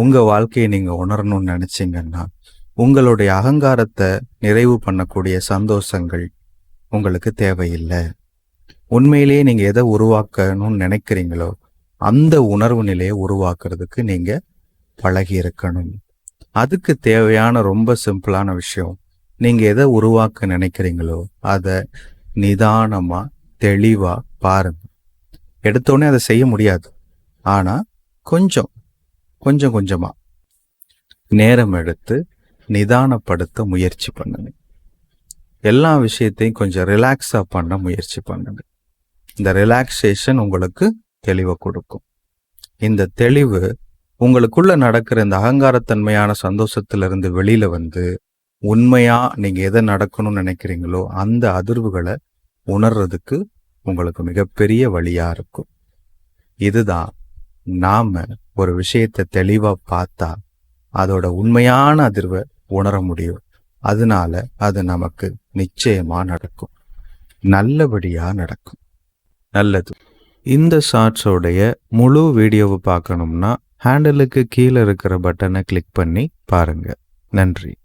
உங்க வாழ்க்கையை நீங்க உணரணும்னு நினைச்சீங்கன்னா உங்களுடைய அகங்காரத்தை நிறைவு பண்ணக்கூடிய சந்தோஷங்கள் உங்களுக்கு தேவையில்லை. உண்மையிலேயே நீங்க எதை உருவாக்கணும்னு நினைக்கிறீங்களோ அந்த உணர்வு நிலையை உருவாக்குறதுக்கு நீங்க பழகி இருக்கணும். அதுக்கு தேவையான ரொம்ப சிம்பிளான விஷயம் நீங்க எதை உருவாக்க நினைக்கிறீங்களோ அதை நிதானமா தெளிவா பாருங்க. எடுத்தோடனே அதை செய்ய முடியாது. ஆனா கொஞ்சம் கொஞ்சம் கொஞ்சமா நேரம் எடுத்து நிதானப்படுத்த முயற்சி பண்ணுங்க. எல்லா விஷயத்தையும் கொஞ்சம் ரிலாக்ஸா பண்ண முயற்சி பண்ணுங்க. இந்த ரிலாக்ஸேஷன் உங்களுக்கு தெளிவை கொடுக்கும். இந்த தெளிவு உங்களுக்குள்ள நடக்கிற இந்த அகங்காரத்தன்மையான சந்தோஷத்திலிருந்து வெளியில வந்து உண்மையா நீங்க எதை நடக்கணும்னு நினைக்கிறீங்களோ அந்த அதிர்வுகளை உணர்றதுக்கு உங்களுக்கு மிகப்பெரிய வழியா இருக்கும். இதுதான் நாம ஒரு விஷயத்தை தெளிவா பார்த்தா அதோட உண்மையான அதிர்வை உணர முடியும். அதனால அது நமக்கு நிச்சயமா நடக்கும். நல்லபடியா நடக்கும். நல்லது. இந்த ஷார்ட்ஸோடைய முழு வீடியோவை பார்க்கணும்னா ஹேண்டலுக்கு கீழே இருக்கிற பட்டனை கிளிக் பண்ணி பாருங்க. நன்றி.